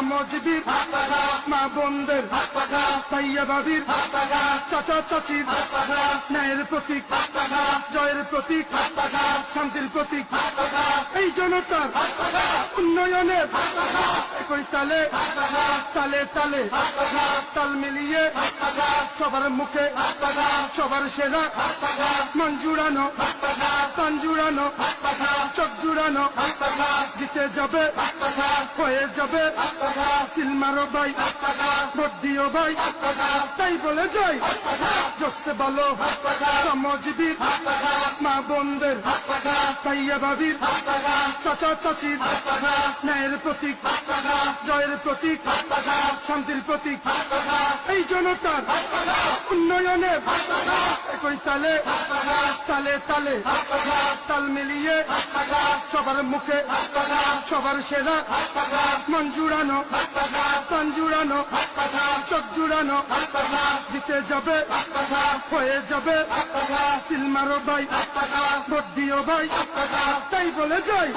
শ্রমজীবীর মা বোনদের, ভাইয়া ভাবির, চাচা চাচির, ন্যায়ের প্রতীক, জয়ের প্রতীক, শান্তির প্রতীক। এই জনতার উন্নয়নের একই তালে তালে তালে, তাল মিলিয়ে সবার মুখে সবার সেরা, মন জুড়ানো জুড়ানো চোখ জুড়ানো। জিতে যাবে, হয়ে যাবে। সিলমারো ভাই, ভোট দিও ভাই। তাই বলে যাই জোসে বলো। শ্রমজীবীর মা বোনদের, ভাইয়া ভাবির, চাচা চাচির, ন্যায়ের প্রতীক, জয়ের প্রতীক, শান্তির প্রতীক। এই জনতার উন্নয়নের তালে তালে তালে, তাল মিলিয়ে সবার মুখে, সবার সেরা, মন জুড়ানো কান জুড়ানো, চোখ জুড়ানো, জিতে যাবে, হয়ে যাবে সিলমারো ভাই, ভোট দিও ভাই, তাই বলে যাই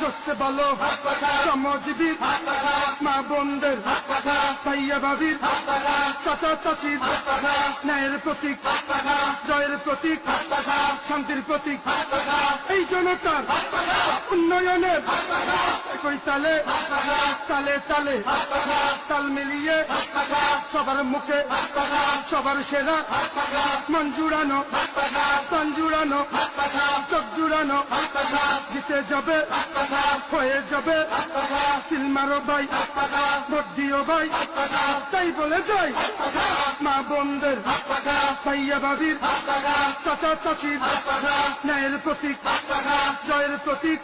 জোসে বলো শ্রমজীবীর মা বোনদের চাচা চাচির ন্যায়ের প্রতীক, জয়ের প্রতীক, শান্তির প্রতীক। এই জনতার উন্নয়নের একই তালে তালে তালে তাল মিলিয়ে সবার মুখে সবার সেরা মন জুড়ানো কান জুড়ানো, চোখ জুড়ানো, জিতে যাবে হয়ে যাবে। সিলমারো ভাই দিও ভাই, তাই বলে যাই। মা বোনদের ভাইয়া ভাবির, চাচা চাচির, ন্যায়ের প্রতীক, জয়ের প্রতীক।